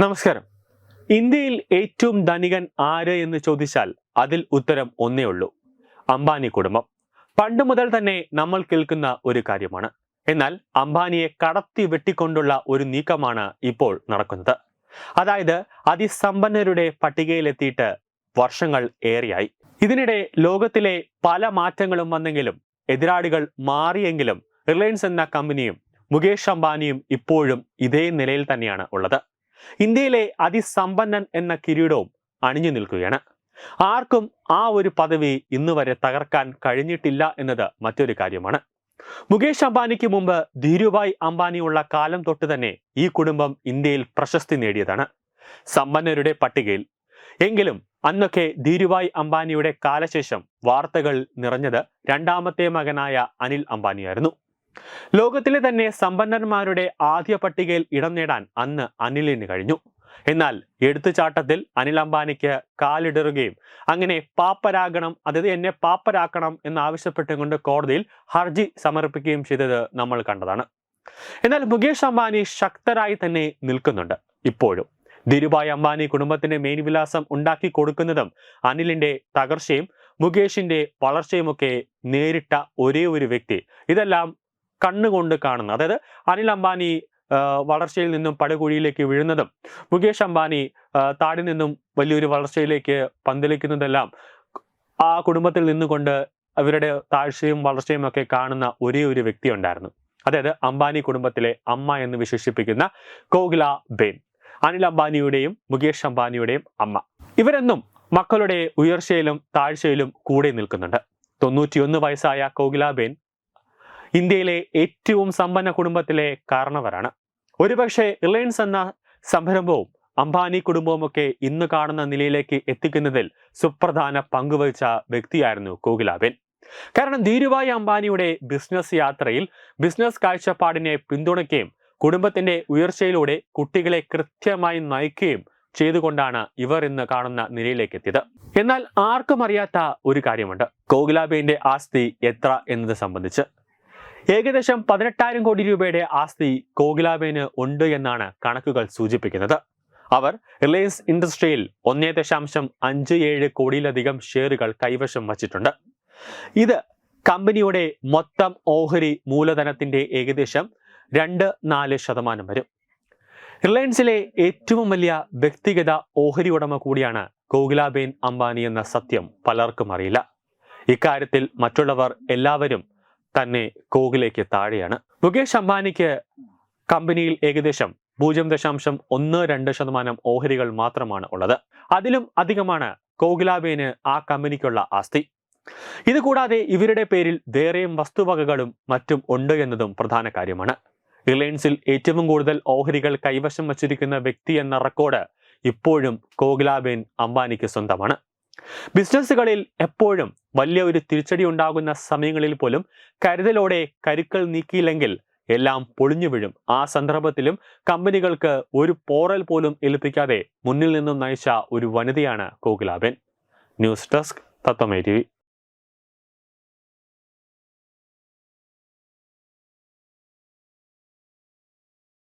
നമസ്കാരം. ഇന്ത്യയിൽ ഏറ്റവും ധനികൻ ആര് എന്ന് ചോദിച്ചാൽ അതിൽ ഉത്തരം ഒന്നേ ഉള്ളൂ. അംബാനി കുടുംബം. പണ്ട് മുതൽ തന്നെ നമ്മൾ കേൾക്കുന്ന ഒരു കാര്യമാണ്. എന്നാൽ അംബാനിയെ കടത്തി വെട്ടിക്കൊണ്ടുള്ള ഒരു നീക്കമാണ് ഇപ്പോൾ നടക്കുന്നത്. അതായത് അതിസമ്പന്നരുടെ പട്ടികയിലെത്തിയിട്ട് വർഷങ്ങൾ ഏറെയായി. ഇതിനിടെ ലോകത്തിലെ പല മാറ്റങ്ങളും വന്നെങ്കിലും എതിരാളികൾ മാറിയെങ്കിലും റിലയൻസ് എന്ന കമ്പനിയും മുകേഷ് അംബാനിയും ഇപ്പോഴും ഇതേ നിലയിൽ തന്നെയാണ് ഉള്ളത്. ഇന്ത്യയിലെ അതിസമ്പന്നൻ എന്ന കിരീടവും അണിഞ്ഞു നിൽക്കുകയാണ്. ആർക്കും ആ ഒരു പദവി ഇന്ന് വരെ തകർക്കാൻ കഴിഞ്ഞിട്ടില്ല എന്നത് മറ്റൊരു കാര്യമാണ്. മുകേഷ് അംബാനിക്ക് മുമ്പ് ധീരുഭായ് അംബാനിയുള്ള കാലം തൊട്ട് തന്നെ ഈ കുടുംബം ഇന്ത്യയിൽ പ്രശസ്തി നേടിയതാണ്. സമ്പന്നരുടെ പട്ടികയിൽ. എങ്കിലും അന്നൊക്കെ ധീരുഭായ് അംബാനിയുടെ കാലശേഷം വാർത്തകൾ നിറഞ്ഞത് രണ്ടാമത്തെ മകനായ അനിൽ അംബാനിയായിരുന്നു. ലോകത്തിലെ തന്നെ സമ്പന്നന്മാരുടെ ആദ്യ പട്ടികയിൽ ഇടം നേടാൻ അന്ന് അനിലിന് കഴിഞ്ഞു. എന്നാൽ എടുത്തുചാട്ടത്തിൽ അനിൽ അംബാനിക്ക് കാലിടറുകയും അങ്ങനെ പാപ്പരാകണം അതായത് എന്നെ പാപ്പരാക്കണം എന്നാവശ്യപ്പെട്ടുകൊണ്ട് കോടതിയിൽ ഹർജി സമർപ്പിക്കുകയും ചെയ്തത് നമ്മൾ കണ്ടതാണ്. എന്നാൽ മുകേഷ് അംബാനി ശക്തരായി തന്നെ നിൽക്കുന്നുണ്ട് ഇപ്പോഴും. ധീരുഭായ് അംബാനി കുടുംബത്തിന്റെ മേൽവിലാസം ഉണ്ടാക്കി കൊടുക്കുന്നതും അനിലിന്റെ തകർച്ചയും മുകേഷിന്റെ വളർച്ചയുമൊക്കെ നേരിട്ട ഒരേ ഒരു വ്യക്തി. ഇതെല്ലാം കണ്ണുകൊണ്ട് കാണുന്നത്. അതായത് അനിൽ അംബാനി വളർച്ചയിൽ നിന്നും പടുകുഴിയിലേക്ക് വീഴുന്നതും മുകേഷ് അംബാനി താടി നിന്നും വലിയൊരു വളർച്ചയിലേക്ക് പന്തലിക്കുന്നതെല്ലാം ആ കുടുംബത്തിൽ നിന്നുകൊണ്ട് അവരുടെ താഴ്ചയും വളർച്ചയും ഒക്കെ കാണുന്ന ഒരേ ഒരു വ്യക്തി ഉണ്ടായിരുന്നു അതായത് അംബാനി കുടുംബത്തിലെ അമ്മ എന്ന് വിശേഷിപ്പിക്കുന്ന കോകില ബേൻ അനിൽ അംബാനിയുടെയും മുകേഷ് അംബാനിയുടെയും അമ്മ. ഇവരെന്നും മക്കളുടെ ഉയർച്ചയിലും താഴ്ചയിലും കൂടെ നിൽക്കുന്നുണ്ട്. തൊണ്ണൂറ്റിയൊന്ന് വയസ്സായ കോകിലാബേൻ ഇന്ത്യയിലെ ഏറ്റവും സമ്പന്ന കുടുംബത്തിലെ കാരണവരാണ്. ഒരുപക്ഷെ റിലയൻസ് എന്ന സംരംഭവും അംബാനി കുടുംബവുമൊക്കെ ഇന്ന് കാണുന്ന നിലയിലേക്ക് എത്തിക്കുന്നതിൽ സുപ്രധാന പങ്കുവഹിച്ച വ്യക്തിയായിരുന്നു കോകിലാബേൻ കാരണം ധീരുഭായ് അംബാനിയുടെ ബിസിനസ് യാത്രയിൽ ബിസിനസ് കാഴ്ചപ്പാടിനെ പിന്തുണയ്ക്കുകയും കുടുംബത്തിന്റെ ഉയർച്ചയിലൂടെ കുട്ടികളെ കൃത്യമായി നയിക്കുകയും ചെയ്തുകൊണ്ടാണ് ഇവർ ഇന്ന് കാണുന്ന നിലയിലേക്ക് എത്തിയത്. എന്നാൽ ആർക്കും അറിയാത്ത ഒരു കാര്യമുണ്ട്. കോകിലാബേന്റെ ആസ്തി എത്ര എന്നത് സംബന്ധിച്ച്. ഏകദേശം പതിനെട്ടായിരം കോടി രൂപയുടെ ആസ്തി കോകിലാബേന് ഉണ്ട് എന്നാണ് കണക്കുകൾ സൂചിപ്പിക്കുന്നത്. അവർ റിലയൻസ് ഇൻഡസ്ട്രിയിൽ ഒന്നേ ദശാംശം അഞ്ച് ഏഴ് കോടിയിലധികം ഷെയറുകൾ കൈവശം വച്ചിട്ടുണ്ട്. ഇത് കമ്പനിയുടെ മൊത്തം ഓഹരി മൂലധനത്തിന്റെ ഏകദേശം രണ്ട് നാല് ശതമാനം വരും. റിലയൻസിലെ ഏറ്റവും വലിയ വ്യക്തിഗത ഓഹരി ഉടമ കൂടിയാണ് കോകിലാബേൻ അംബാനി എന്ന സത്യം പലർക്കും അറിയില്ല. ഇക്കാര്യത്തിൽ മറ്റുള്ളവർ എല്ലാവരും തന്നെ ഗോകുലേക്ക് താഴെയാണ്. മുകേഷ് അംബാനിക്ക് കമ്പനിയിൽ ഏകദേശം പൂജ്യം ദശാംശം ഒന്ന് രണ്ട് ശതമാനം ഓഹരികൾ മാത്രമാണ് ഉള്ളത്. അതിലും അധികമാണ് കോകിലാബേന് ആ കമ്പനിക്കുള്ള ആസ്തി. ഇതുകൂടാതെ ഇവരുടെ പേരിൽ വേറെയും വസ്തുവകകളും മറ്റും ഉണ്ട് എന്നതും പ്രധാന കാര്യമാണ്. റിലയൻസിൽ ഏറ്റവും കൂടുതൽ ഓഹരികൾ കൈവശം വച്ചിരിക്കുന്ന വ്യക്തി എന്ന റെക്കോർഡ് ഇപ്പോഴും കോകിലാബേൻ അംബാനിക്ക് സ്വന്തമാണ്. ബിസിനസ്സുകളിൽ എപ്പോഴും വലിയ ഒരു തിരിച്ചടി ഉണ്ടാകുന്ന സമയങ്ങളിൽ പോലും കരുതലോടെ കരുക്കൾ നീക്കിയില്ലെങ്കിൽ എല്ലാം പൊളിഞ്ഞു വീഴും. ആ സന്ദർഭത്തിലും കമ്പനികൾക്ക് ഒരു പോറൽ പോലും ഏൽപ്പിക്കാതെ മുന്നിൽ നിന്നും നയിച്ച ഒരു വനിതയാണ് കോകിലാബേൻ ന്യൂസ് ഡെസ്ക് തത്വമേ ടി